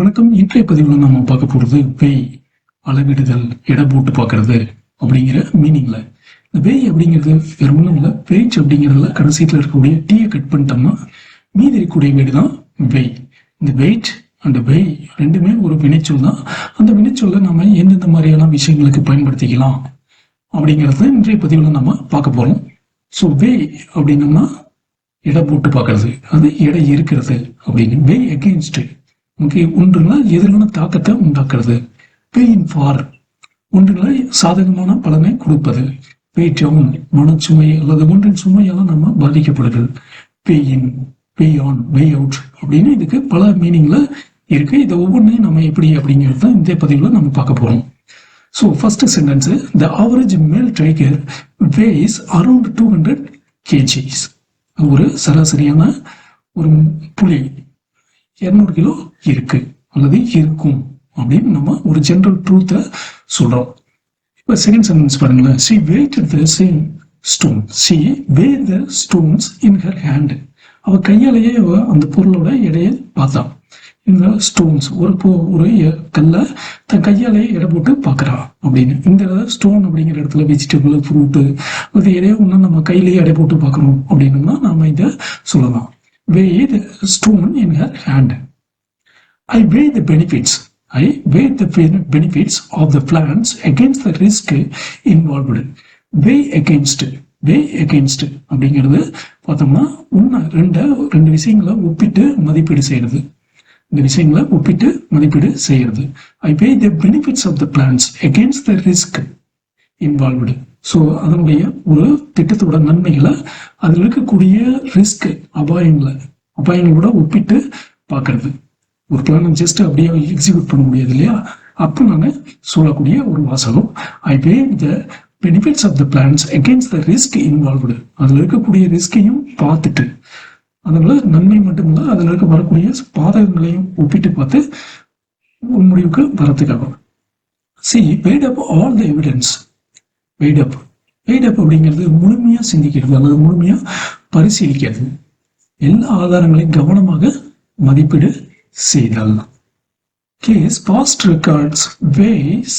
வணக்கம். இன்றைய பதிவில் நம்ம பார்க்க போகிறது வேய் அளவிடுதல் இட போட்டு பார்க்கறது அப்படிங்கிற மீனிங்ல இந்த வேய் அப்படிங்கிறது வேற ஒன்றும் இல்லை வெயிட் அப்படிங்கிறதுல கடைசியில் இருக்கக்கூடிய டீயை கட் பண்ணிட்டோம்னா மீதி இருக்கக்கூடிய வீடு தான் வேய் இந்த வெயிட் அண்ட் வேய் ரெண்டுமே ஒரு வினைச்சொல் தான். அந்த வினைச்சொல்லை நம்ம எந்தெந்த மாதிரியான விஷயங்களுக்கு பயன்படுத்திக்கலாம் அப்படிங்கிறத இன்றைய பதிவில் நம்ம பார்க்க போகிறோம் ஸோ வே அப்படின்னம்னா இட போட்டு பார்க்கறது அது எடை இருக்கிறது அப்படின்னு. வே அகெயின்ஸ்ட் ஓகே ஒன்றுல எதிரான தாக்கத்தை உண்டாக்குறது. பெயின் இன் ஃபார் ஒன்றுல சாதகமான பலனை கொடுப்பது. பே டவுன் மனச்சுமை அல்லது ஒன்றின் சுமையால நம்ம பாதிக்கப்படுது pain pay on way out அப்படின்னு இதுக்கு பல மீனிங்ல இருக்கு. இதை ஒவ்வொன்றையும் நம்ம எப்படி அப்படிங்கிறத இந்த பதிவில் நம்ம பார்க்க போறோம். So first sentence the average male tiger weighs around two hundred kgs ஒரு சராசரியான ஒரு புலி இரநூறு கிலோ இருக்கு. அல்லது இருக்கும் அப்படின்னு நம்ம ஒரு ஜென்ரல் ட்ரூத்தை சொல்றோம். இப்போ செகண்ட் சென்டென்ஸ் பாருங்களேன். She weighed the same stone she weigh the stones in her hand அவ கையாலேயே அவ அந்த பொருளோட எடையை பார்த்தான் இந்த ஸ்டோன்ஸ் ஒரு பொ ஒரு எ- கல்லை தன் கையாலேயே எடை போட்டு பார்க்கறா அப்படின்னு. இந்த ஸ்டோன் அப்படிங்கிற இடத்துல வெஜிடபிள் ஃப்ரூட்டு அது எதையோ ஒன்று நம்ம கையிலேயே எடை போட்டு பார்க்குறோம் அப்படின்னா நாம் இதை சொல்லலாம். Weigh the stone in her hand. I weigh the benefits. I weigh the ben- benefits of the plants against the risk involved. Weigh against. weigh against அப்படிங்கிறது பார்த்தோம்னா ஒன்று ரெண்டு ரெண்டு விஷயங்களை ஒப்பிட்டு மதிப்பீடு செய்யறது இந்த விஷயங்களை ஒப்பிட்டு மதிப்பீடு செய்யறது I weigh the benefits of the plants against the risk involved. So அதனுடைய ஒரு திட்டத்தோட நன்மைகளை அதில் இருக்கக்கூடிய ரிஸ்க் அபாயங்களை அபாயங்களோட ஒப்பிட்டு பார்க்கறது. ஒரு பிளானை ஜஸ்ட் அப்படியே எக்ஸிக்யூட் பண்ண முடியாது இல்லையா? அப்போ நாங்கள் சொல்லக்கூடிய ஒரு வாசகம். I weigh the benefits of the plans against the risk involved அதில் இருக்கக்கூடிய ரிஸ்கையும் பார்த்துட்டு அதனால நன்மை மட்டுமில்லை அதில் இருக்க வரக்கூடிய பாதகங்களையும் ஒப்பிட்டு பார்த்து ஒரு முடிவுக்கு வரத்துக்காக. She weigh up all the evidence weigh up weigh up அப்படிங்கிறது முழுமையாக சிந்திக்கிறது அல்லது முழுமையாக பரிசீலிக்கிறது. எல்லா ஆதாரங்களையும் கவனமாக மதிப்பீடு செய்தல். His past records weighs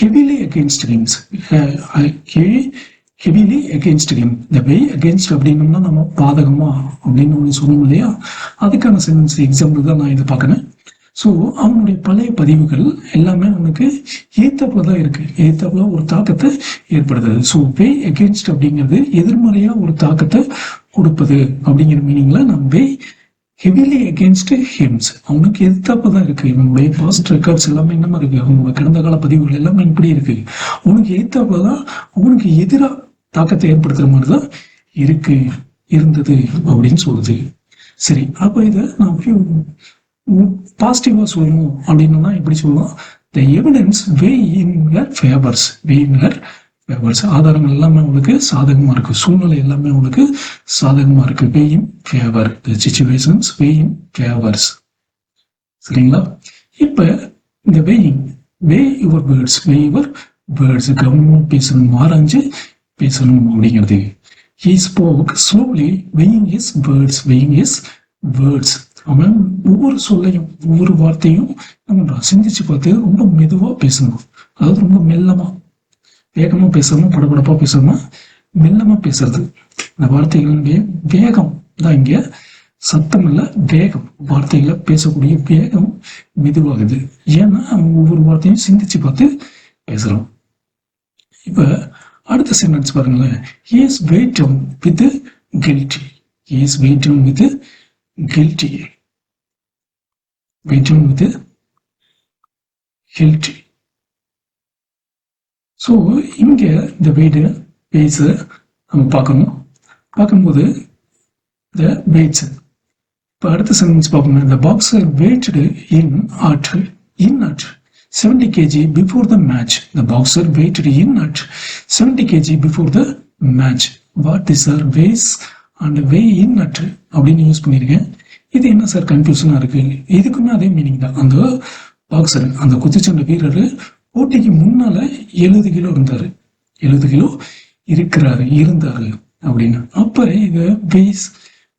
heavily against him heavily against him இந்த வே அகேன்ஸ்ட் அப்படின்னம்னா நம்ம பாதகமா அப்படின்னு ஒன்று சொல்லணும் இல்லையா? அதுக்கான சென்டென்ஸ் எக்ஸாம்பிள் தான் நான் இதை பார்க்குறேன். ஸோ அவனுடைய பழைய பதிவுகள் எல்லாமே அவனுக்கு ஏத்தாப்புல தான் இருக்கு. ஏத்தாப்புல ஒரு தாக்கத்தை ஏற்படுத்துது. ஸோ பே அகேன்ஸ்ட் அப்படிங்கிறது எதிர்மறையா ஒரு தாக்கத்தை கொடுப்பது அப்படிங்கிற மீனிங்ல நம்ம பே ஹெவிலி அகேன்ஸ்ட் ஹிம்ஸ் அவனுக்கு எதிர்த்தாப்பு தான் இருக்கு. இவனுடைய பாஸ்ட் ரெக்கார்ட்ஸ் எல்லாமே என்னமா இருக்கு? அவங்க கடந்த கால பதிவுகள் எல்லாமே இப்படி இருக்கு. அவனுக்கு எதிர்த்தாப்புல தான் அவனுக்கு எதிராக தாக்கத்தை ஏற்படுத்துற மாதிரி தான் இருக்கு இருந்தது அப்படின்னு சொல்லுது. சரி அப்ப இதை நான் பாசிட்டிவாக சொல்லணும் அப்படின்னா எப்படி சொல்லலாம் the evidence weigh in your favours weigh in your favours ஆதாரங்கள் எல்லாமே உங்களுக்கு சாதகமாக இருக்குது சூழ்நிலை எல்லாமே உங்களுக்கு சாதகமாக இருக்குது weigh in favour the situations weigh in favours சரிங்களா? இப்போ இந்த weighing weigh your words weigh your words government பேசணும். ஆராய்ஞ்சு பேசணும் அப்படிங்கிறது. He spoke slowly weighing his words weighing his words நம்ம ஒவ்வொரு சொல்லையும் ஒவ்வொரு வார்த்தையும் நம்ம சிந்திச்சு பார்த்து ரொம்ப மெதுவா பேசணும். அதாவது ரொம்ப மெல்லமா வேகமா பேசாம படபடப்பா பேசாம மெல்லமா பேசுறது. இந்த வார்த்தைகளுடைய வேகம் தான் இங்க. சத்தம் இல்லை வேகம். வார்த்தைகளை பேசக்கூடிய வேகம் மெதுவாகுது. ஏன்னா நம்ம ஒவ்வொரு வார்த்தையும் சிந்திச்சு பார்த்து பேசுகிறோம் இப்ப அடுத்த சென்டென்ஸ் பாருங்களேன். He is with guilty with guilty with is weighed down with guilty weighed with guilty. So இங்கே இந்த வெயிட் வெயிட்ஸ் நம்ம பார்க்கணும். பார்க்கும்போது இந்த வெயிட்ஸ் இப்போ அடுத்த சென்டென்ஸ் பார்க்கணும் இந்த boxer weighted in at in at seventy kg before the match the boxer weighted in at seventy kg before the match what is sir weighs and weigh in nut அப்படின்னு use பண்ணியிருக்கேன் இது என்ன sir கன்ஃபியூஷனாக இருக்குது இதுக்குமே அதே meaning தான். அந்த boxer அந்த குத்துச்சண்டை வீரர் போட்டிக்கு முன்னால் எழுபது கிலோ இருந்தார். எழுபது கிலோ இருக்கிறாரு இருந்தார் அப்படின்னு. அப்போ இது பேஸ்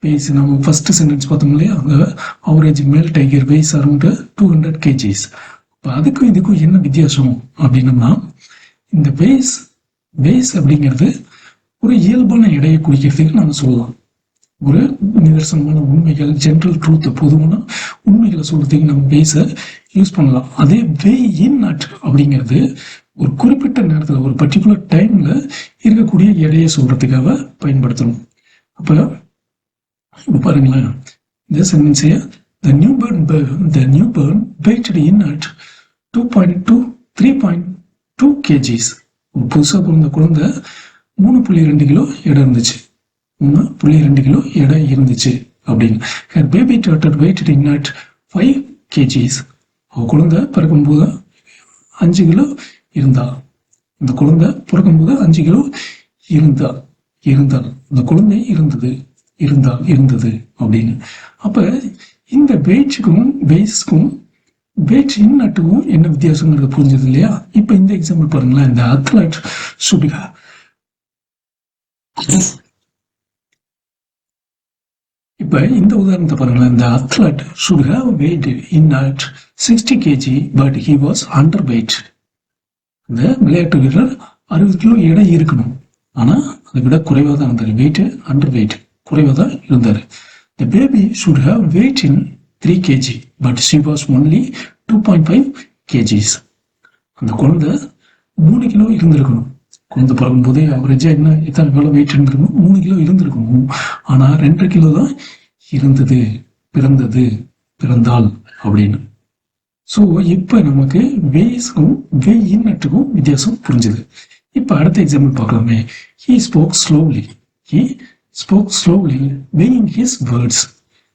பேஸ் நம்ம ஃபர்ஸ்ட் சென்டென்ஸ் பார்த்தோம் இல்லையா? அங்கே average male tiger weighs around two hundred kgs இப்போ அதுக்கும் இதுக்கும் என்ன வித்தியாசம் அப்படின்னம்னா இந்த பேஸ் பேஸ் அப்படிங்கிறது ஒரு இயல்பான எடையை குறிக்கிறதுக்கு நம்ம சொல்லலாம். ஒரு நிதர்சனமான உண்மைகள் ஜென்ரல் ட்ரூத் பொதுவான உண்மைகளை சொல்றதுக்கு நம்ம பேச யூஸ் பண்ணலாம். அதே வே இன் நட் அப்படிங்கிறது ஒரு குறிப்பிட்ட நேரத்தில் ஒரு பர்டிகுலர் டைம்ல இருக்கக்கூடிய எடையை சொல்றதுக்காக பயன்படுத்தணும். அப்ப இப்போ பாருங்களேன். இந்த சென்டென்ஸே the new born the new born weighted in at two point two three point two kgs புதுசாக பிறந்த குழந்தை மூணு புள்ளி ரெண்டு கிலோ எடை இருந்துச்சு. மூணு புள்ளி ரெண்டு கிலோ எடை இருந்துச்சு அப்படின்னு. Her baby daughter weighted in not five kgs அவள் குழந்தை பிறக்கும்போது அஞ்சு கிலோ இருந்தா. இந்த குழந்தை பிறக்கும்போது அஞ்சு கிலோ இருந்தா. இருந்தால் இந்த குழந்தை இருந்தது. இருந்தால் இருந்தது அப்படின்னு. அப்போ இந்த வெயிட்ஸுக்கும் பேஸ்க்கும் வெயிட் இன்னட்டுக்கும் என்ன வித்தியாசங்கிறது புரிஞ்சது இல்லையா? இப்போ இந்த எக்ஸாம்பிள் பாருங்களேன். இந்த அத்லட் சுபிகா இப்ப இந்த உதாரணத்தை பாருங்களேன். இந்த athlete should have weight in at sixty kg but he was under weight இந்த விளையாட்டு வீரர் அறுபது கிலோ எடை இருக்கணும். ஆனால் அதை விட குறைவாக தான் இருந்தார். வெயிட்டு அண்டர் வெயிட் குறைவாக தான் இருந்தார். The baby should have weight in three kg but she was only two point five kgs அந்த குழந்தை மூணு கிலோ இருந்திருக்கணும். கொண்டு பார்க்கும்போது ஆவரேஜா என்ன எத்தனை கிலோ வெயிட் இருந்திருக்கணும் மூணு கிலோ இருந்திருக்கும் ஆனா ரெண்டரை கிலோ தான் இருந்தது பிறந்தது பிறந்தாள் அப்படின்னு. ஸோ இப்போ நமக்கு வேஸ்க்கும் வெயின் நட்டுக்கும் வித்தியாசம் புரிஞ்சுது. இப்போ அடுத்த எக்ஸாம்பிள் பார்க்கலாமே. He spoke slowly he spoke slowly weighing his words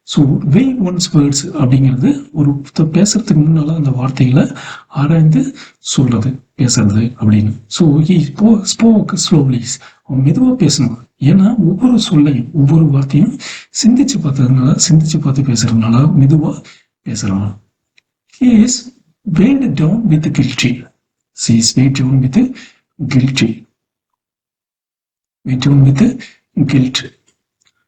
so weigh one's words அப்படிங்கிறது ஒரு ஒருத்தர் பேசுறதுக்கு முன்னால் அந்த வார்த்தைகளை ஆராய்ந்து சொல்றது பேசுறது அப்படின்னு. ஸோ இப்போ ஸ்போக் ஸ்லோலிஸ் அவன் மெதுவாக பேசணும். ஏன்னா ஒவ்வொரு சொல்லையும் ஒவ்வொரு வார்த்தையும் சிந்திச்சு பார்த்ததுனால சிந்திச்சு பார்த்து பேசுறதுனால மெதுவாக பேசுறான் he is down with with guilty. She down with down with guilty. Weighed down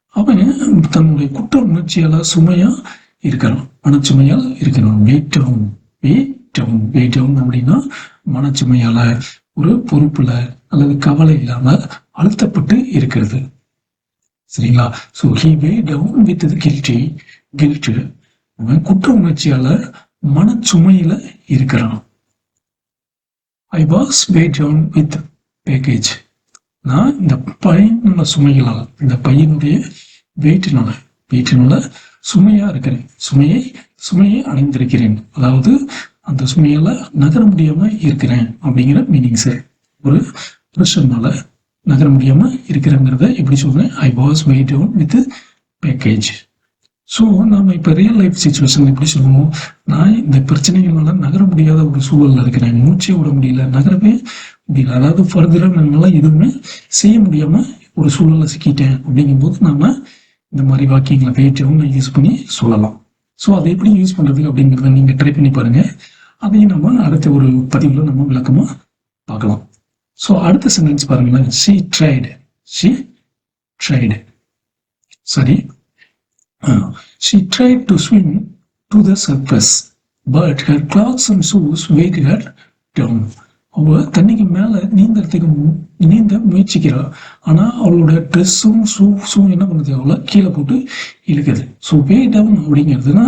அவன் தன்னுடைய குற்ற உணர்ச்சியால சுமையா இருக்கிறான். மனச்சுமையால் இருக்கிறான். வெயிட் டவுன் வெயிட் டவுன் வெயிட்டவும் அப்படின்னா மனச்சுமையால ஒரு பொறுப்புல அல்லது கவலை இல்லாம அழுத்தப்பட்டு இருக்கிறது. சரிங்களா? So he weigh down with guilty guilt அவன் குற்ற உணர்ச்சியால மனச்சுமையில இருக்கிறான். I was weigh down with baggage நான் இந்த பையனோட சுமைகளால் இந்த பையனுடைய வெயிட்டினால வெயிட்டினால சுமையா இருக்கிறேன். சுமையை சுமையை அடைந்திருக்கிறேன். அதாவது அந்த சுமையால் நகர முடியாமல் இருக்கிறேன் அப்படிங்கிற மீனிங் சார் ஒரு ப்ரெஷர்னால நகர முடியாமல் இருக்கிறேங்கிறத எப்படி சொல்கிறேன் I was weighed down with baggage so நாம் இப்போ ரியல் லைஃப் சுச்சுவேஷன் எப்படி சொல்லுவோம்? நான் இந்த பிரச்சனைகளால் நகர முடியாத ஒரு சூழலில் இருக்கிறேன். மூச்சே விட முடியல. நகரவே முடியல. அதாவது ஃபர்தராக நம்மளால் எதுவுமே செய்ய முடியாமல் ஒரு சூழலில் சிக்கிட்டேன். அப்படிங்கும்போது நாம் இந்த மாதிரி வாக்கியங்களை பேச்சவும் யூஸ் பண்ணி சொல்லலாம். ஸோ அதை எப்படி யூஸ் பண்ணுறது அப்படிங்கிறத நீங்கள் ட்ரை பண்ணி பாருங்கள் அதையும் நம்ம அடுத்த ஒரு பதிவுல நம்ம விளக்கமாக பார்க்கலாம். ஸோ அடுத்த சென்டென்ஸ் பாருங்களேன். She tried she tried sorry she tried to swim to the surface but her clothes and shoes weighed her down அவள் தண்ணிக்கு மேலே நீந்தறதுக்கு நீந்த முயற்சிக்கிறாள் ஆனால் அவளோட ட்ரெஸ்ஸும் ஷூஸும் என்ன பண்ணுது? அவளை கீழே போட்டு இழுக்குது. ஸோ வே டவுன் அப்படிங்கிறதுனா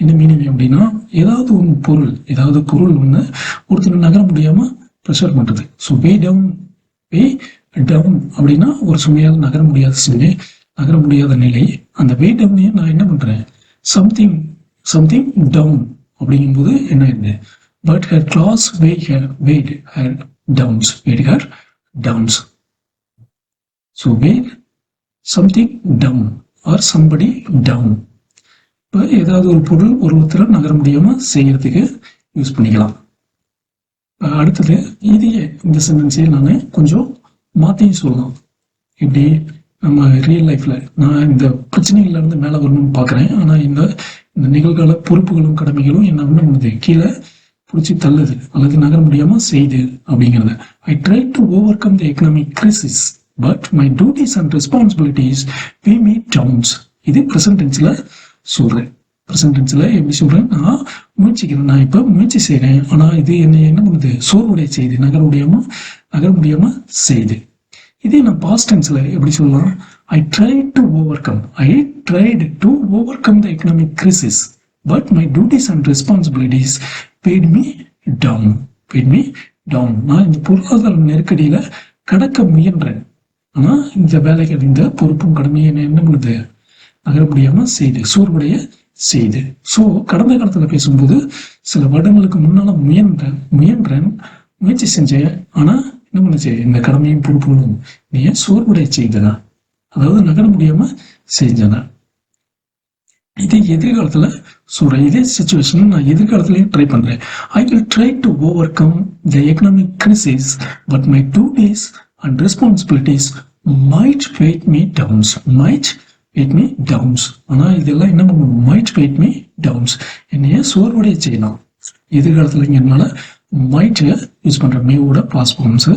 என்ன மீனிங் அப்படின்னா ஏதாவது ஒன்று பொருள் ஏதாவது பொருள் ஒன்று ஒருத்தர் நகர முடியாமல் ப்ரெஷர் பண்ணுறது so weigh down weigh down அப்படின்னா ஒரு சுமையால் நகர முடியாத சுமை நகர முடியாத நிலை. அந்த வே டவுனையே நான் என்ன பண்ணுறேன் சம்திங் சம்திங் டவுன் அப்படிங்கும்போது என்ன ஆயிடுது? But her clothes weigh her weighed her downs weighed her downs so weight something down or somebody down இப்போ ஏதாவது ஒரு பொருள் ஒரு ஒருத்தரை நகர முடியாமல் செய்கிறதுக்கு யூஸ் பண்ணிக்கலாம். அடுத்தது இதையே இந்த சென்டென்ஸையே நான் கொஞ்சம் மாற்றியும் சொல்லலாம் இப்படி நம்ம ரியல் லைஃப்பில் நான் இந்த பிரச்சனைகள்லேருந்து மேலே வரணும்னு பார்க்குறேன் ஆனால் இந்த இந்த நிகழ்கால பொறுப்புகளும் கடமைகளும் என்ன என்ன பண்ணுது கீழே பிடிச்சி தள்ளுது. அல்லது நகர முடியாம செய்யுது அப்படிங்கிறத. I try to overcome the economic crisis but my duties and responsibilities we meet downs இது ப்ரெசன்ட் டென்ஸ்ல சொல்றேன். ப்ரெசன்ட் எப்படி சொல்றேன் நான் முயற்சிக்கிறேன். நான் இப்போ முயற்சி செய்கிறேன் ஆனால் இது என்ன என்ன பண்ணுது? சோர்வுடைய செய்து நகர முடியாம நகர முடியாம செய்து. இதே நான் பாஸ்ட் டென்ஸ்ல எப்படி சொல்லலாம் I try to overcome I tried to overcome the economic crisis but my duties and responsibilities paid me down paid me down நான் இந்த பொருளாதார நெருக்கடியில் கடக்க முயன்றேன். ஆனால் இந்த வேலைகள் இந்த பொறுப்பும் கடமையை என்ன பண்ணுது? நகர முடியாமல் செய்து சோர்வுடைய செய்து. ஸோ கடந்த காலத்தில் பேசும்போது சில வருடங்களுக்கு முன்னால் முயன்றேன் முயன்றேன் முயற்சி செஞ்சேன். ஆனால் என்ன பண்ணுச்சு? இந்த கடமையும் பொறுப்புகளும் நீ ஏன் சோர்வுடைய செய்தனா அதாவது நகர முடியாமல் செஞ்சதான் இதே எதிர்காலத்தில் சொல்றேன் இதே சுச்சுவேஷன் நான் எதிர்காலத்துலேயும் ட்ரை பண்ணுறேன் I will try to overcome the economic crisis but my duties and responsibilities might weigh me downs might weigh me downs ஆனால் இதெல்லாம் என்ன பண்ணும்? மைட் வெயிட் மீ டவுன்ஸ் என்னைய சோர்வடைய செய்யலாம். எதிர்காலத்துலங்கிறதுனால மைட்டை மைட் யூஸ் பண்ணுற மீவோட பாஸ் ஃபார்ம்ஸ்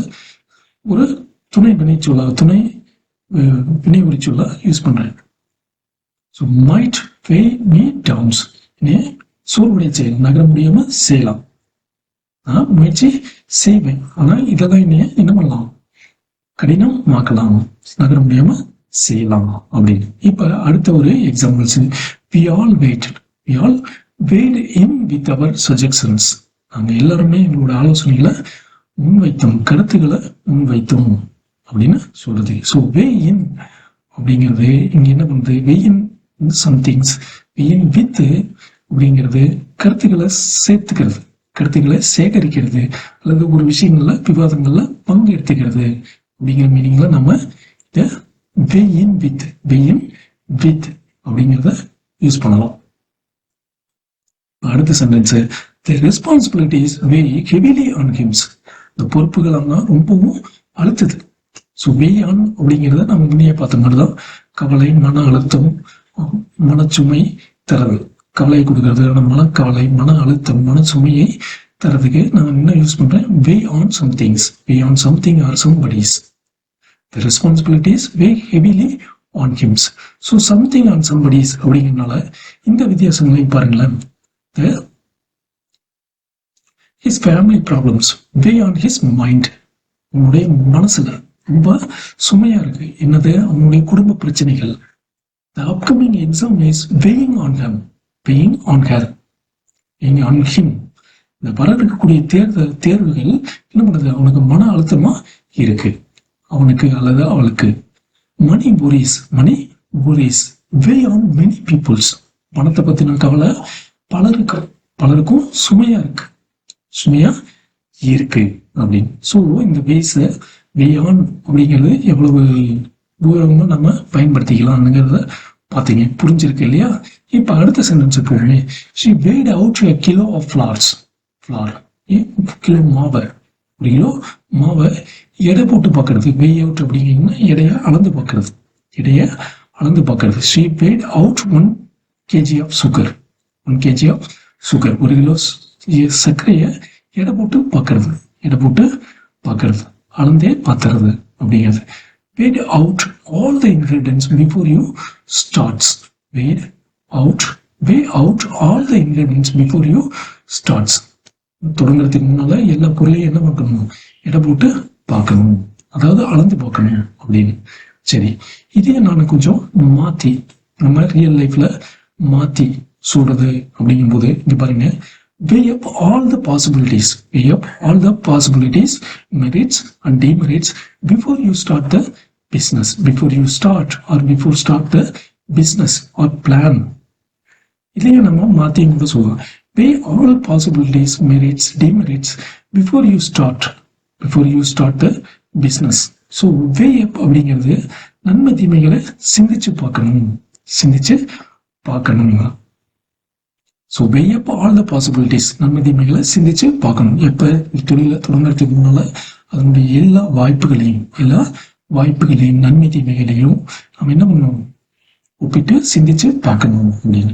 ஒரு துணை வினைச்சொல்லாக துணை வினை உரிச்சொல்லாக யூஸ் பண்ணுறேன் so might weigh me downs இனி சோர்வுடைய செயல் நகர முடியாம செய்யலாம். நான் முயற்சி செய்வேன். ஆனால் இதெல்லாம் என்னைய என்ன பண்ணலாம்? கடினமாக்கலாம் நகர முடியாம செய்யலாம் அப்படின்னு. இப்போ அடுத்த ஒரு examples we all weighted we all weight in with our suggestions நாங்கள் எல்லாருமே எங்களோட ஆலோசனைகளை முன்வைத்தோம். கருத்துக்களை முன்வைத்தோம் அப்படின்னு சொல்றது. ஸோ வே இன் அப்படிங்கிறது இங்கே என்ன பண்ணுறது weighing in somethings weigh with அப்படிங்கிறது கருத்துக்களை சேர்த்துக்கிறது. கருத்துக்களை சேகரிக்கிறது. அல்லது ஒரு விஷயங்கள்ல விவாதங்கள்ல பங்கு எடுத்துக்கிறது அப்படிங்கிற மீனிங்ல நம்ம இதை வித் வெயின் வித் அப்படிங்கிறத யூஸ் பண்ணலாம். அடுத்த sentence the responsibilities weigh heavily on him இந்த பொறுப்புகள் எல்லாம் ரொம்பவும் அழுத்தது. ஸோ வே ஆன் அப்படிங்கிறத நம்ம முன்னே பார்த்த மாதிரி தான் கவலை மன அழுத்தம் மனச்சுமை தரது கவலையை கொடுக்கறது மன கவலை மன அழுத்தம் மன சுமையை தரதுக்கு நான் என்ன யூஸ் பண்றேன்? Weigh on some things weigh on something or somebody the responsibilities weigh heavily on him so something on somebody அப்படிங்கிறனால இந்த வித்தியாசங்களையும் பாருங்களேன். His family problems weigh on his mind உன்னுடைய மனசுல ரொம்ப சுமையா இருக்கு. என்னது? அவனுடைய குடும்ப பிரச்சனைகள். The upcoming exam is weighing on him weighing on her, weighing on him இந்த வர இருக்கக்கூடிய தேர்தல் தேர்வுகள் என்ன பண்ணுது அவனுக்கு மன அழுத்தமா இருக்கு. அவனுக்கு அல்லது அவளுக்கு. Money worries money worries weigh on many peoples பணத்தை பத்தின கவலை பலருக்கு பலருக்கும் சுமையா இருக்கு. சுமையா இருக்கு அப்படின்னு. ஸோ இந்த வேஸ வே ஆன் அப்படிங்கிறது எவ்வளவு தூரமும் நம்ம பயன்படுத்திக்கலாம்ங்கிறத பார்த்தீங்க புரிஞ்சிருக்கு இல்லையா? இப்போ அடுத்த சென்டென்ஸ் போகுமே she weighed out a kilo of flours flour kilo மாவை. ஒரு கிலோ மாவை எடை போட்டு பார்க்கறது வெய் அவுட் அப்படிங்கன்னா எடையை அளந்து பார்க்கறது எடையை அளந்து பார்க்கறது she weighed out one KG of sugar one KG of sugar ஒரு கிலோ சர்க்கரையை எடை போட்டு பார்க்கறது எடை போட்டு பார்க்கறது அளந்தே பார்த்துறது அப்படிங்கிறது. Weigh out all the ingredients before you starts weigh out weigh out all the ingredients before you starts தொடங்குறதுக்கு முன்னால எல்லா பொருளையும் என்ன பார்க்கணும் எடை போட்டு பார்க்கணும் அதாவது அளந்து பார்க்கணும் அப்படின்னு சரி இதையே நான் கொஞ்சம் மாற்றி நம்ம ரியல் லைஃப்பில் மாற்றி சொல்கிறது அப்படிங்கும்போது இங்கே பாருங்க weigh up all the possibilities weigh up all the possibilities merits and demerits before you start the business before you start or before start the business or plan இதையே நம்ம மாத்தியும் கூட சொல்லுவோம் weigh all possibilities merits demerits before you start before you start the business so weigh up அப்படிங்கிறது நன்மை தீமைகளை சிந்திச்சு பார்க்கணும் சிந்திச்சு பார்க்கணுங்களா so weigh up all the possibilities நன்மை தீமைகளை சிந்திச்சு பார்க்கணும் எப்போ தொழிலை தொடங்குறதுக்கு முன்னால் அதனுடைய எல்லா வாய்ப்புகளையும் எல்லா வாய்ப்புகளையும் நன்மை தீமைகளையும் நம்ம என்ன பண்ணணும் ஒப்பிட்டு சிந்திச்சு பார்க்கணும் அப்படின்னு.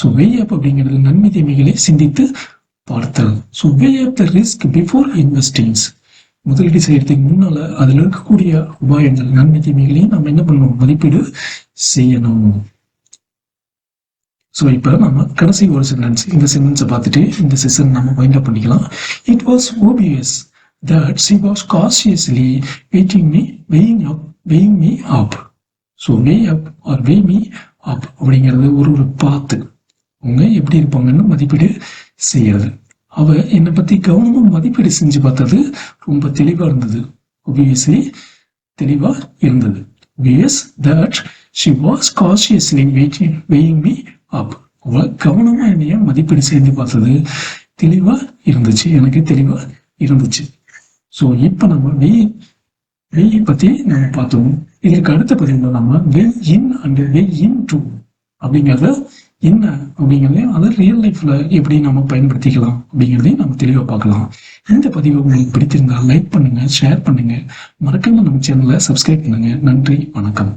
ஸோ வே ஆப் அப்படிங்கிறது நன்மை தீமைகளை சிந்தித்து பார்த்தல். So weigh weigh up the risk before investings முதலீடு செய்யறதுக்கு முன்னால அதில் இருக்கக்கூடிய உபாயங்கள் நன்மை தீமைகளையும் நம்ம என்ன பண்ணணும் மதிப்பீடு செய்யணும். ஸோ இப்போ நம்ம கடைசி ஒரு சென்டென்ஸ் இந்த சென்டென்ஸை பார்த்துட்டு இந்த செஷன் நம்ம வைண்ட் அப் பண்ணிக்கலாம். It was obvious that she was cautiously weighting me, weighing up, weighing me up. So weigh up or weigh me up அப்படிங்கிறது ஒரு ஒரு பார்த்து. அவங்க எப்படி இருப்பாங்கன்னு மதிப்பீடு செய்யறது. அவ என்னை பத்தி கவனமாக மதிப்பீடு செஞ்சு பார்த்தது ரொம்ப தெளிவா இருந்தது. ஒபியஸ்லி தெளிவா இருந்தது. வியஸ் that she was cautiously weighting weighing me up அவ கவனமா என்னைய மதிப்பீடு செய்து பார்த்தது தெளிவா இருந்துச்சு. எனக்கு தெளிவா இருந்துச்சு. ஸோ இப்போ நம்ம வெய் வெய்யை பற்றி நம்ம பார்த்தோம். இதற்கு அடுத்த பதிவுல நம்ம வெய் in and Wei in two அப்படிங்கிறத என்ன அப்படிங்கிறதையும் அதை ரியல் லைஃப்ல எப்படி நம்ம பயன்படுத்திக்கலாம் அப்படிங்கிறதையும் நம்ம தெளிவாக பார்க்கலாம். இந்த பதிவு உங்களுக்கு பிடித்திருந்தால் லைக் பண்ணுங்க ஷேர் பண்ணுங்க. மறக்காம நம்ம சேனலை சப்ஸ்கிரைப் பண்ணுங்க. நன்றி வணக்கம்.